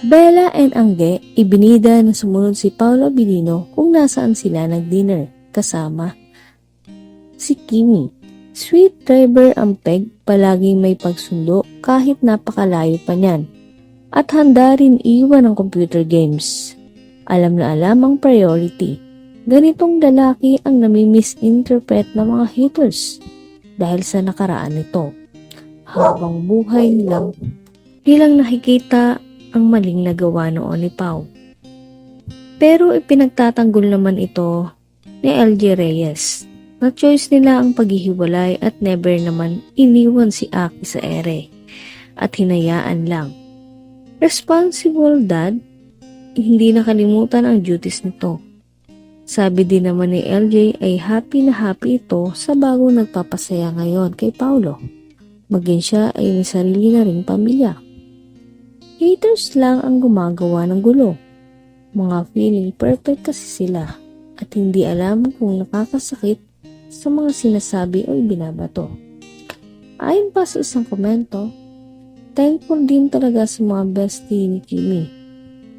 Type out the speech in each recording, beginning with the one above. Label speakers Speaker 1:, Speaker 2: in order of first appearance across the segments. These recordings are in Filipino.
Speaker 1: Bella and Angge, ibinida na sumunod si Paolo Abilino kung nasaan sila nag-dinner kasama si Kimi. Sweet driver ang peg, palaging may pagsundo kahit napakalayo pa niyan. At handa rin iwan ang computer games. Alam na alam ang priority. Ganitong lalaki ang nami-misinterpret ng mga haters dahil sa nakaraan nito. Habang buhay nilang nilang nakikita ang maling nagawa noon ni Pau. Pero ipinagtatanggol naman ito ni LG Reyes na choice nila ang paghihiwalay at never naman iniwan si Aki sa ere at hinayaan lang. Responsible dad, hindi nakalimutan ang duties nito. Sabi din naman ni LJ ay happy na happy ito sa bagong nagpapasaya ngayon kay Paulo. Maging siya ay may sarili na ring pamilya. Haters lang ang gumagawa ng gulo. Mga feeling perfect kasi sila at hindi alam kung nakakasakit sa mga sinasabi o ibinabato. Ayon pa sa isang komento, thankful din talaga sa mga bestie ni Kimi.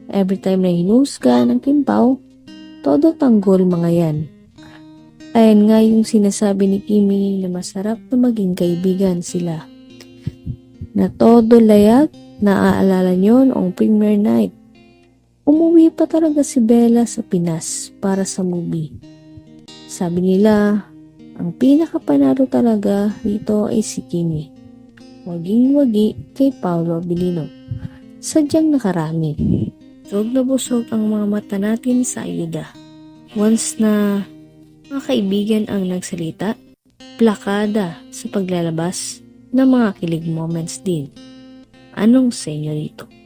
Speaker 1: Every time na hinusga ng Kimpaw, todo tanggol mga yan. Ayan nga yung sinasabi ni Kimi na masarap na maging kaibigan sila. Na todo layag, naaalala nyo noong premiere night. Umuwi pa talaga si Bella sa Pinas para sa movie. Sabi nila, ang pinakapanalo talaga dito ay si Kimi. Waging-wagi kay Paolo Abilino. Sadyang nakarami. Busog na busog ang mga mata natin sa ayuda. Once na mga kaibigan ang nagsalita, plakada sa paglalabas ng mga kilig moments din. Anong sa inyo rito?